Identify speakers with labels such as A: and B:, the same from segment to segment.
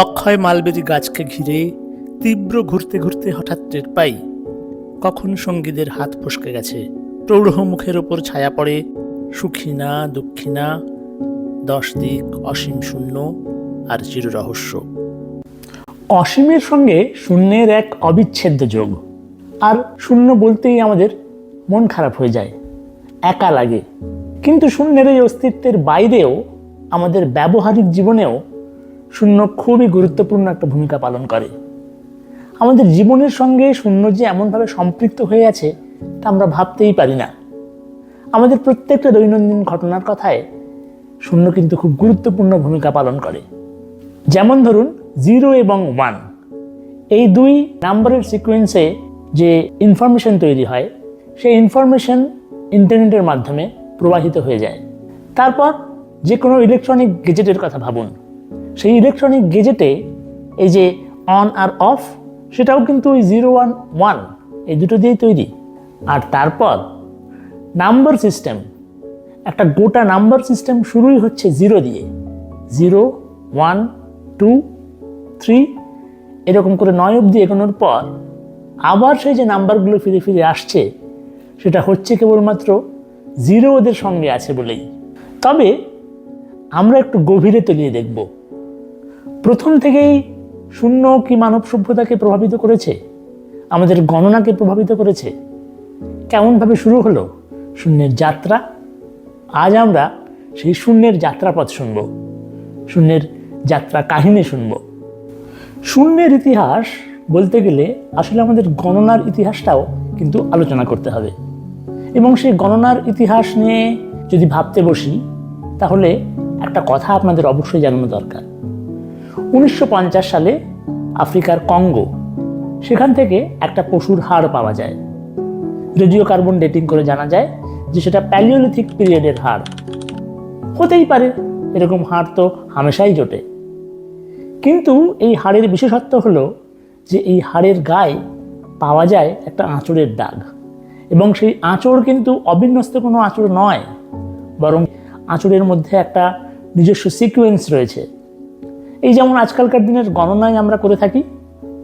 A: অক্ষয় mulberry গাছকে ঘিরে তীব্র ঘুরতে ঘুরতে হঠাৎ টের পাই, কখন সঙ্গীদের হাত ফসকে গেছে। প্রৌঢ় মুখের ওপর ছায়া পড়ে সুখী না দুঃখী না দশ দিক, অসীম শূন্য আর চির রহস্য।
B: অসীমের সঙ্গে শূন্যের এক অবিচ্ছেদ্য যোগ। আর শূন্য বলতেই আমাদের মন খারাপ হয়ে যায়, একা লাগে। কিন্তু শূন্যের এই অস্তিত্বের বাইরেও আমাদের ব্যবহারিক জীবনেও শূন্য খুবই গুরুত্বপূর্ণ একটা ভূমিকা পালন করে। আমাদের জীবনের সঙ্গে শূন্য যে এমনভাবে সম্পৃক্ত হয়ে আছে, তা আমরা ভাবতেই পারি না। আমাদের প্রত্যেকটা দৈনন্দিন ঘটনার কথায় শূন্য কিন্তু খুব গুরুত্বপূর্ণ ভূমিকা পালন করে। যেমন ধরুন, জিরো এবং ওয়ান। এই দুই নাম্বারের সিকোয়েন্সে যে ইনফরমেশন তৈরি হয়, সেই ইনফরমেশন ইন্টারনেটের মাধ্যমে প্রবাহিত হয়ে যায়। তারপর যে কোনো ইলেকট্রনিক গেজেটের কথা ভাবুন। সেই ইলেকট্রনিক গেজেটে এই যে অন আর অফ সেটাও কিন্তু ওই জিরো ওয়ান ওয়ান এই দুটো দিয়েই তৈরি। আর তারপর নাম্বার সিস্টেম একটা গোটা নাম্বার সিস্টেম শুরুই হচ্ছে জিরো দিয়ে। জিরো ওয়ান টু থ্রি এরকম করে নয় অবধি এগোনোর পর আবার সেই যে নাম্বারগুলো ফিরে ফিরে আসছে, সেটা হচ্ছে কেবলমাত্র জিরো ওদের সঙ্গে আছে বলেই। তবে আমরা একটু গভীরে তলিয়ে দেখব। প্রথম থেকেই শূন্য কি মানব সভ্যতাকে প্রভাবিত করেছে? আমাদের গণনাকে প্রভাবিত করেছে? কেমনভাবে শুরু হলো? শূন্যের যাত্রা? আজ আমরা সেই শূন্যের যাত্রাপথ শুনব। শূন্যের যাত্রা কাহিনী শুনব। শূন্যের ইতিহাস বলতে গেলে আসলে আমাদের গণনার ইতিহাসটাও কিন্তু আলোচনা করতে হবে। এবং সেই গণনার ইতিহাস নিয়ে যদি ভাবতে বসি, তাহলে একটা কথা আপনাদের অবশ্যই জানানো দরকার। উনিশশো পঞ্চাশ সালে আফ্রিকার কঙ্গো, সেখান থেকে একটা পশুর হাড় পাওয়া যায়। রেডিও কার্বন ডেটিং করে জানা যায় যে সেটা প্যালিওলিথিক পিরিয়ডের হাড়। হতেই পারে, এরকম হাড় তো হামেশাই জোটে। কিন্তু এই হাড়ের বিশেষত্ব হলো যে এই হাড়ের গায়ে পাওয়া যায় একটা আঁচড়ের দাগ। এবং সেই আঁচড় কিন্তু অবিন্যস্ত কোনো আঁচড় নয়, বরং আঁচড়ের মধ্যে একটা নিজস্ব সিকোয়েন্স রয়েছে। এই যেমন আজকালকার দিনের গণনায় আমরা করে থাকি,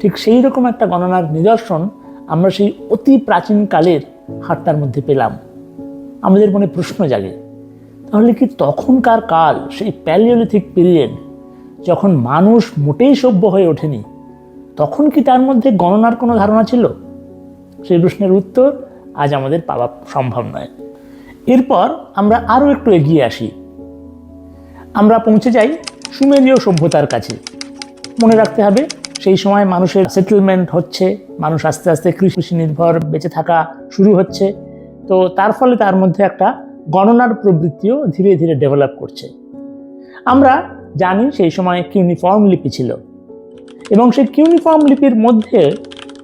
B: ঠিক সেই রকম একটা গণনার নিদর্শন আমরা সেই অতি প্রাচীন কালের হাটটার মধ্যে পেলাম। আমাদের মনে প্রশ্ন জাগে, তাহলে কি তখনকার কাল সেই প্যালিওলিথিক পিরিয়ড যখন মানুষ মোটেই সভ্য হয়ে ওঠেনি, তখন কি তার মধ্যে গণনার কোনো ধারণা ছিল? সেই প্রশ্নের উত্তর আজ আমাদের পাওয়া সম্ভব নয়। এরপর আমরা আরও একটু এগিয়ে আসি। আমরা পৌঁছে যাই সুমেরীয় সভ্যতার কাছে। মনে রাখতে হবে, সেই সময় মানুষের সেটেলমেন্ট হচ্ছে, মানুষ আস্তে আস্তে কৃষি নির্ভর বেঁচে থাকা শুরু হচ্ছে। তো তার ফলে তার মধ্যে একটা গণনার প্রবৃত্তিও ধীরে ধীরে ডেভেলপ করছে। আমরা জানি সেই সময় কিউনিফর্ম লিপি ছিল। এবং সেই কিউনিফর্ম লিপির মধ্যে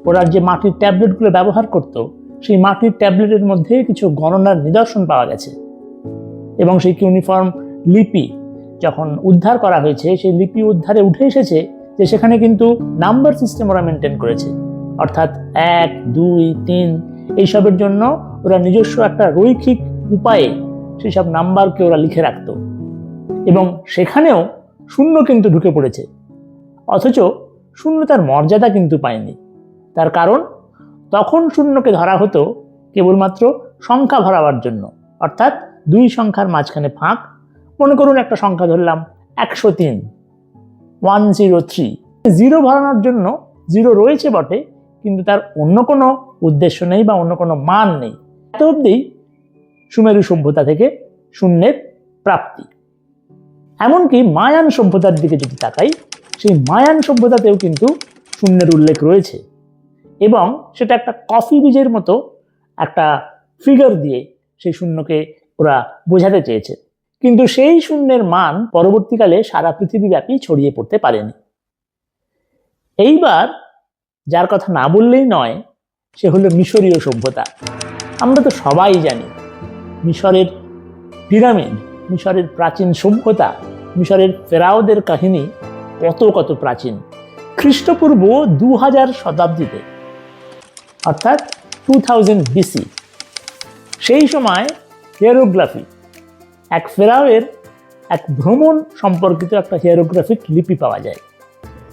B: ওরা যে মাটির ট্যাবলেটগুলো ব্যবহার করত, সেই মাটির ট্যাবলেটের মধ্যে কিছু গণনার নিদর্শন পাওয়া গেছে। এবং সেই কিউনিফর্ম লিপি যখন উদ্ধার করা হয়েছে, সেই লিপি উদ্ধারে উঠে এসেছে যে সেখানে কিন্তু নাম্বার সিস্টেম ওরা মেনটেন করেছে। অর্থাৎ এক, দুই, তিন, এইসবের জন্য ওরা নিজস্ব একটা রৈখিক উপায়ে সেসব নাম্বারকে ওরা লিখে রাখত। এবং সেখানেও শূন্য কিন্তু ঢুকে পড়েছে। অথচ শূন্য তার মর্যাদা কিন্তু পায়নি। তার কারণ, তখন শূন্যকে ধরা হতো কেবলমাত্র সংখ্যা ভরাবার জন্য। অর্থাৎ দুই সংখ্যার মাঝখানে ফাঁক মনে করুন একটা সংখ্যা ধরলাম, একশো তিন ওয়ান জিরো থ্রি জিরো ভরানোর জন্য জিরো রয়েছে বটে, কিন্তু তার অন্য কোনো উদ্দেশ্য নেই বা অন্য কোনো মান নেই। এত অবধি সুমেরু সভ্যতা থেকে শূন্যের প্রাপ্তি। এমনকি মায়ান সভ্যতার দিকে যদি তাকাই, সেই মায়ান সভ্যতাতেও কিন্তু শূন্যের উল্লেখ রয়েছে। এবং সেটা একটা কফি বীজের মতো একটা ফিগার দিয়ে সেই শূন্যকে ওরা বোঝাতে চেয়েছে। কিন্তু সেই শূন্যের মান পরবর্তীকালে সারা পৃথিবীব্যাপী ছড়িয়ে পড়তে পারেনি। এইবার যার কথা না বললেই নয়, সে হলো মিশরীয় সভ্যতা। আমরা তো সবাই জানি, মিশরের পিরামিড, মিশরের প্রাচীন সভ্যতা, মিশরের ফেরাওদের কাহিনী কত কত প্রাচীন। খ্রিস্টপূর্ব দু হাজার শতাব্দীতে, অর্থাৎ টু থাউজেন্ড বিসি সেই সময় হিয়ারোগ্রাফি এক ফেরাওয়ের এক ভ্রমণ সম্পর্কিত একটা হিয়ারোগ্রাফিক লিপি পাওয়া যায়।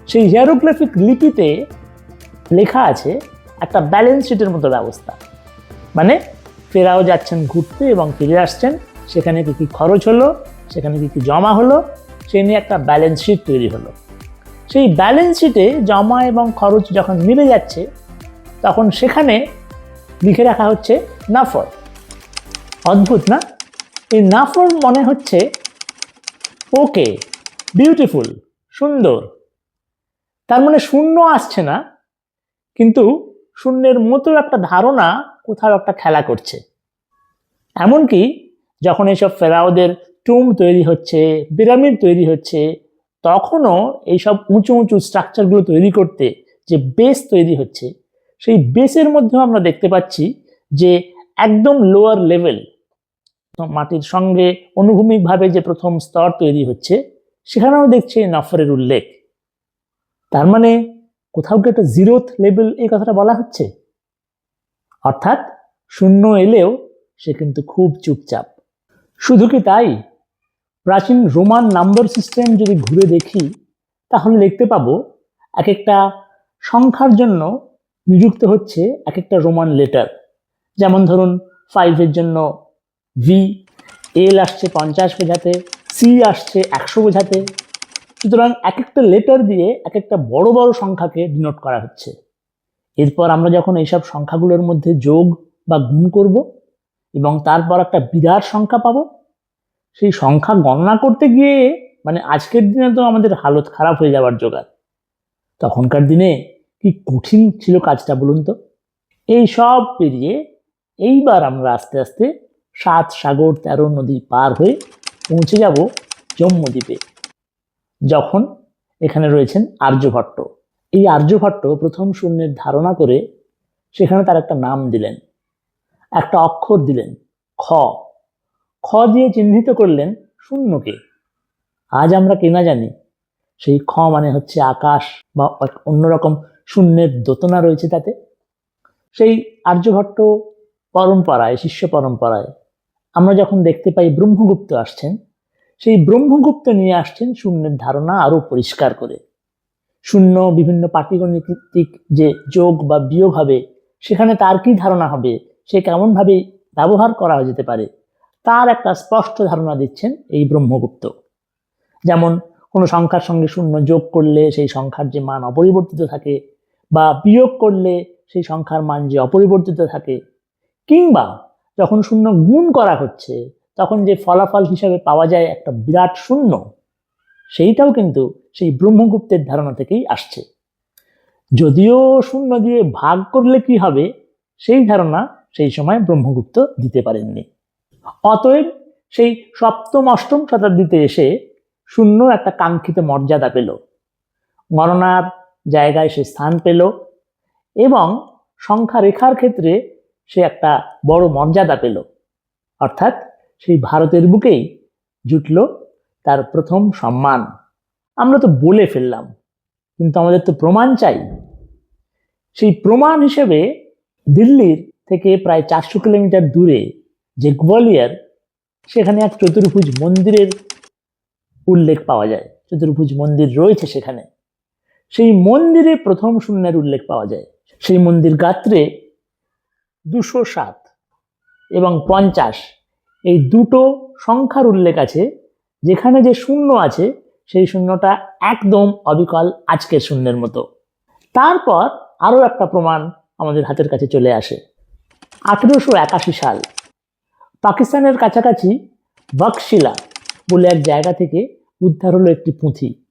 B: সেই হিয়ারোগ্রাফিক লিপিতে লেখা আছে একটা ব্যালেন্স শিটের মতো ব্যবস্থা। মানে ফেরাও যাচ্ছেন ঘুরতে এবং ফিরে আসছেন, সেখানে কী কী খরচ হলো, সেখানে কী কী জমা হলো, সে নিয়ে একটা ব্যালেন্স শিট তৈরি হলো। সেই ব্যালেন্স শিটে জমা এবং খরচ যখন মিলে যাচ্ছে, তখন সেখানে লিখে রাখা হচ্ছে নাফর। অদ্ভুত না? এই নাফর মনে হচ্ছে ওকে বিউটিফুল সুন্দর। তার মানে শূন্য আসছে না, কিন্তু শূন্যের মতো একটা ধারণা কোথাও একটা খেলা করছে। এমনকি যখন এইসব ফেরাওদের টুম তৈরি হচ্ছে পিরামিড তৈরি হচ্ছে, তখনও এইসব উঁচু উঁচু স্ট্রাকচারগুলো তৈরি করতে যে বেস তৈরি হচ্ছে, সেই বেসের মধ্যেও আমরা দেখতে পাচ্ছি যে একদম লোয়ার লেভেল মাটির সঙ্গে অনুভূমিকভাবে যে প্রথম স্তর তৈরি হচ্ছে, সেখানেও দেখছি নফরের উল্লেখ। তার মানে কোথাও কি একটা জিরোথ লেভেল এই কথাটা বলা হচ্ছে? অর্থাৎ শূন্য এলেও সে কিন্তু খুব চুপচাপ। শুধু কি তাই? প্রাচীন রোমান নাম্বার সিস্টেম যদি ঘুরে দেখি, তাহলে দেখতে পাবো এক একটা সংখ্যার জন্য নিযুক্ত হচ্ছে এক একটা রোমান লেটার যেমন ধরুন ফাইভের জন্য ভি এল আসছে পঞ্চাশ বোঝাতে সি আসছে একশো বোঝাতে। সুতরাং এক একটা লেটার দিয়ে এক একটা বড় বড় সংখ্যাকে ডিনোট করা হচ্ছে। এরপর আমরা যখন এইসব সংখ্যাগুলোর মধ্যে যোগ বা গুণ করব এবং তারপর একটা বিরাট সংখ্যা পাব, সেই সংখ্যা গণনা করতে গিয়ে মানে আজকের দিনে তো আমাদের হালত খারাপ হয়ে যাওয়ার জোগাড়। তখনকার দিনে কি কঠিন ছিল কাজটা বলুন তো? এই সব পেরিয়ে এইবার আমরা আস্তে আস্তে সাত সাগর তেরো নদী পার হয়ে পৌঁছে যাব জম্মদ্বীপে যখন এখানে রয়েছেন আর্যভট্ট এই আর্যভট্ট প্রথম শূন্যের ধারণা করে সেখানে তার একটা নাম দিলেন। একটা অক্ষর দিলেন, খ। খ দিয়ে চিহ্নিত করলেন শূন্যকে। আজ আমরা কেনা জানি, সেই খ মানে হচ্ছে আকাশ বা অন্যরকম শূন্যের দোতনা রয়েছে তাতে। সেই আর্যভট্ট পরম্পরায়, শিষ্য পরম্পরায় আমরা যখন দেখতে পাই ব্রহ্মগুপ্ত আসছেন, সেই ব্রহ্মগুপ্ত নিয়ে আসছেন শূন্যের ধারণা আরও পরিষ্কার করে। শূন্য বিভিন্ন পাটিগণিতিক যে যোগ বা বিয়োগ হবে, সেখানে তার কি ধারণা হবে, সে কেমনভাবে ব্যবহার করা যেতে পারে, তার একটা স্পষ্ট ধারণা দিচ্ছেন এই ব্রহ্মগুপ্ত। যেমন, কোনো সংখ্যার সঙ্গে শূন্য যোগ করলে সেই সংখ্যার যে মান অপরিবর্তিত থাকে, বা বিয়োগ করলে সেই সংখ্যার মান যে অপরিবর্তিত থাকে, কিংবা যখন শূন্য গুণ করা হচ্ছে, তখন যে ফলাফল হিসাবে পাওয়া যায় একটা বিরাট শূন্য, সেইটাও কিন্তু সেই ব্রহ্মগুপ্তের ধারণা থেকেই আসছে। যদিও শূন্য দিয়ে ভাগ করলে কি হবে, সেই ধারণা সেই সময় ব্রহ্মগুপ্ত দিতে পারেননি। অতএব সেই সপ্তম, অষ্টম শতাব্দীতে এসে শূন্য একটা কাঙ্ক্ষিত মর্যাদা পেল। গণনার জায়গায় সে স্থান পেল এবং সংখ্যা রেখার ক্ষেত্রে সে একটা বড় মর্যাদা পেল। অর্থাৎ সেই ভারতের বুকেই জুটল তার প্রথম সম্মান। আমরা তো বলে ফেললাম, কিন্তু আমাদের তো প্রমাণ চাই। সেই প্রমাণ হিসেবে দিল্লির থেকে প্রায় চারশো কিলোমিটার দূরে যে গ্বালিয়র সেখানে এক চতুর্ভুজ মন্দিরের উল্লেখ পাওয়া যায়। চতুর্ভুজ মন্দির রয়েছে সেখানে। সেই মন্দিরে প্রথম শূন্যের উল্লেখ পাওয়া যায়। সেই মন্দির গাত্রে দুশো সাত এবং পঞ্চাশ। এই দুটো সংখ্যার উল্লেখ আছে। যেখানে যে শূন্য আছে, সেই শূন্যটা একদম অবিকল আজকের শূন্যের মতো। তারপর আরও একটা প্রমাণ আমাদের হাতের কাছে চলে আসে। আঠেরোশো একাশি সাল। পাকিস্তানের কাছাকাছি বক্সিলা বলে এক জায়গা থেকে উদ্ধার হলো একটি পুঁথি।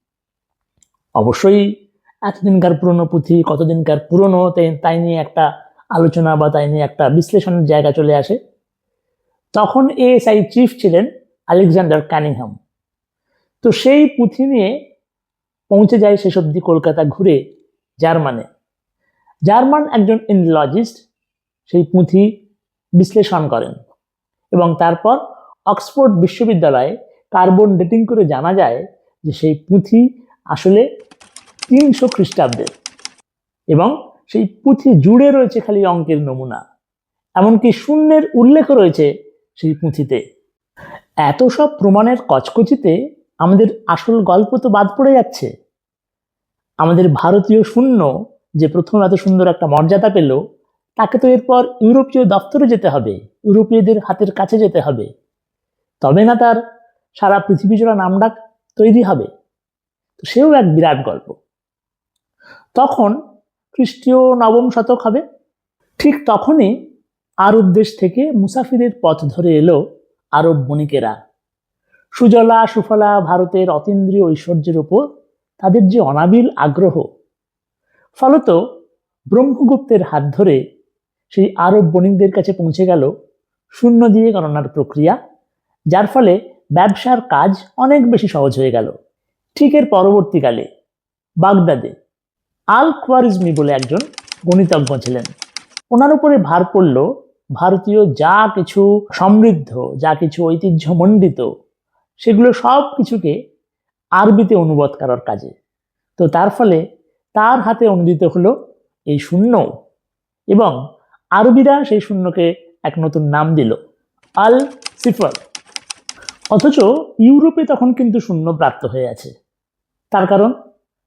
B: অবশ্যই এতদিনকার পুরনো পুঁথি, কতদিনকার পুরনো তাই নিয়ে একটা আলোচনা বা তাই নিয়ে একটা বিশ্লেষণের জায়গা চলে আসে। তখন এএসআই চিফ ছিলেন আলেকজান্ডার ক্যানিংহাম তো সেই পুঁথি নিয়ে পৌঁছে যায় শেষ অবধি কলকাতা ঘুরে জার্মানে। জার্মান একজন ইন্ডোলজিস্ট সেই পুঁথি বিশ্লেষণ করেন এবং তারপর অক্সফোর্ড বিশ্ববিদ্যালয়ে কার্বন ডেটিং করে জানা যায় যে সেই পুঁথি আসলে তিনশো খ্রিস্টাব্দের এবং সেই পুঁথি জুড়ে রয়েছে খালি অঙ্কের নমুনা। এমনকি শূন্যের উল্লেখ রয়েছে সেই পুঁথিতে। এত সব প্রমাণের কচকচিতে আমাদের আসল গল্প তো বাদ পড়ে যাচ্ছে। আমাদের ভারতীয় শূন্য যে প্রথম এত সুন্দর একটা মর্যাদা পেল, তাকে তো এরপর ইউরোপীয় দপ্তরে যেতে হবে, ইউরোপীয়দের হাতের কাছে যেতে হবে। তবে না তার সারা পৃথিবী জোড়া নামডাক তৈরি হবে। তো সেও এক বিরাট গল্প। তখন খ্রিস্টীয় নবম শতক হবে। ঠিক তখনই আরব দেশ থেকে মুসাফিরের পথ ধরে এলো আরব বণিকেরা। সুজলা, সুফলা ভারতের অতীন্দ্রিয় ঐশ্বর্যের ওপর তাদের যে অনাবিল আগ্রহ, ফলত ব্রহ্মগুপ্তের হাত ধরে সেই আরব বণিকদের কাছে পৌঁছে গেল শূন্য দিয়ে গণনার প্রক্রিয়া, যার ফলে ব্যবসার কাজ অনেক বেশি সহজ হয়ে গেল। ঠিক এর পরবর্তীকালে বাগদাদে আল খোয়ারিজমি বলে একজন গণিতজ্ঞ ছিলেন। ওনার উপরে ভার পড়ল ভারতীয় যা কিছু সমৃদ্ধ, যা কিছু ঐতিহ্যমণ্ডিত, সেগুলো সব কিছুকে আরবিতে অনুবাদ করার কাজে। তো তার ফলে তার হাতে অনুদিত হলো এই শূন্য এবং আরবিরা সেই শূন্যকে এক নতুন নাম দিল আল সিফর অথচ ইউরোপে তখন কিন্তু শূন্য প্রাপ্ত হয়ে আছে। তার কারণ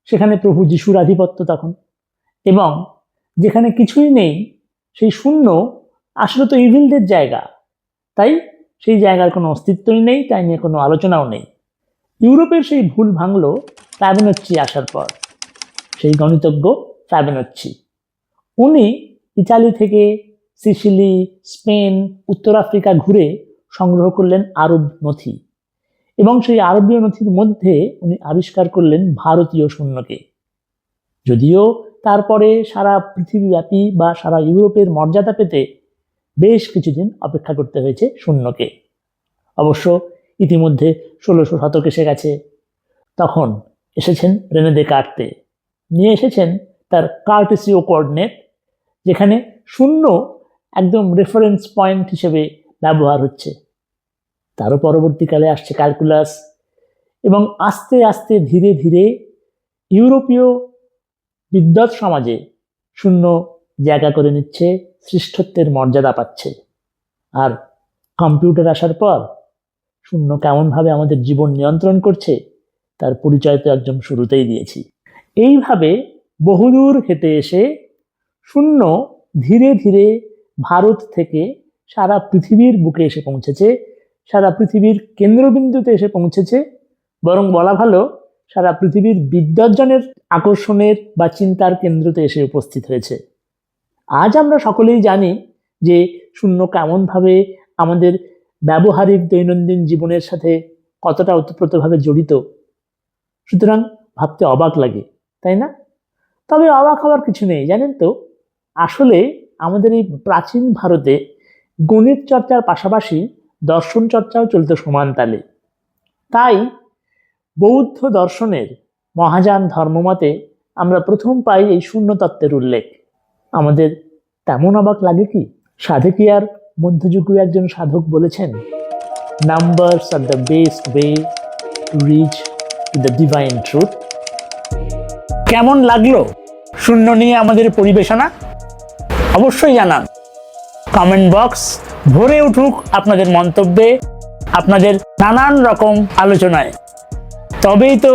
B: সেখানে প্রভু যিশুর আধিপত্য তখন। এবং যেখানে কিছুই নেই, সেই শূন্য আসলে তো ইভিলদের জায়গা। তাই সেই জায়গার কোনো অস্তিত্বই নেই, তাই নিয়ে কোনো আলোচনাও নেই। ইউরোপের সেই ভুল ভাঙল ফ্যাবেনচ্ছি আসার পর। সেই গণিতজ্ঞ ফ্যাবেনচ্ছি উনি ইতালি থেকে সিসিলি, স্পেন, উত্তর আফ্রিকা ঘুরে সংগ্রহ করলেন আরব নথি। এবং সেই আরবীয় নথির মধ্যে উনি আবিষ্কার করলেন ভারতীয় শূন্যকে যদিও তারপরে সারা পৃথিবীব্যাপী বা সারা ইউরোপের মর্যাদা পেতে বেশ কিছুদিন অপেক্ষা করতে হয়েছে শূন্যকে অবশ্য ইতিমধ্যে ষোলোশো শতক এসে গেছে। তখন এসেছেন রেনেদে কাটতে নিয়ে এসেছেন তার কার্টেসিও কোঅর্ডিনেট, যেখানে শূন্য একদম রেফারেন্স পয়েন্ট হিসেবে ব্যবহার হচ্ছে। তারও পরবর্তীকালে আসছে ক্যালকুলাস এবং আস্তে আস্তে ধীরে ধীরে ইউরোপীয় বিদ্যৎ সমাজে শূন্য জায়গা করে নিচ্ছে, শ্রেষ্ঠত্বের মর্যাদা পাচ্ছে। আর কম্পিউটার আসার পর শূন্য কেমনভাবে আমাদের জীবন নিয়ন্ত্রণ করছে, তার পরিচয় তো একদম শুরুতেই দিয়েছি। এইভাবে বহুদূর হেঁটে এসে শূন্য ধীরে ধীরে ভারত থেকে সারা পৃথিবীর বুকে এসে পৌঁছেছে। সারা পৃথিবীর কেন্দ্রবিন্দুতে এসে পৌঁছেছে। বরং বলা ভালো, সারা পৃথিবীর বিদ্যর্জনের আকর্ষণের বা চিন্তার কেন্দ্রতে এসে উপস্থিত হয়েছে। আজ আমরা সকলেই জানি যে শূন্য কেমনভাবে আমাদের ব্যবহারিক দৈনন্দিন জীবনের সাথে কতটা ওতপ্রোতভাবে জড়িত। সুতরাং ভাবতে অবাক লাগে, তাই না? তবে অবাক হওয়ার কিছু নেই, জানেন তো? আসলে আমাদের এই প্রাচীন ভারতে গণিত চর্চার পাশাপাশি দর্শন চর্চাও চলত সমান তালে। তাই বৌদ্ধ দর্শনের মহাযান ধর্মমতে আমরা প্রথম পাই এই শূন্য তত্ত্বের উল্লেখ। আমাদের তেমন অবাক লাগে কি? সাধকিয়ার মধ্যযুগীয় একজন সাধক বলেছেন numbers are the best way to reach to the divine truth কেমন লাগল শূন্য নিয়ে আমাদের পরিবেশনা? অবশ্যই জানান। কমেন্ট বক্স ভরে উঠুক আপনাদের মন্তব্যে, আপনাদের নানান রকম আলোচনায়। তবেই তো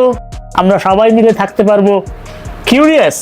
B: আমরা সবাই মিলে থাকতে পারব। কিউরিয়াস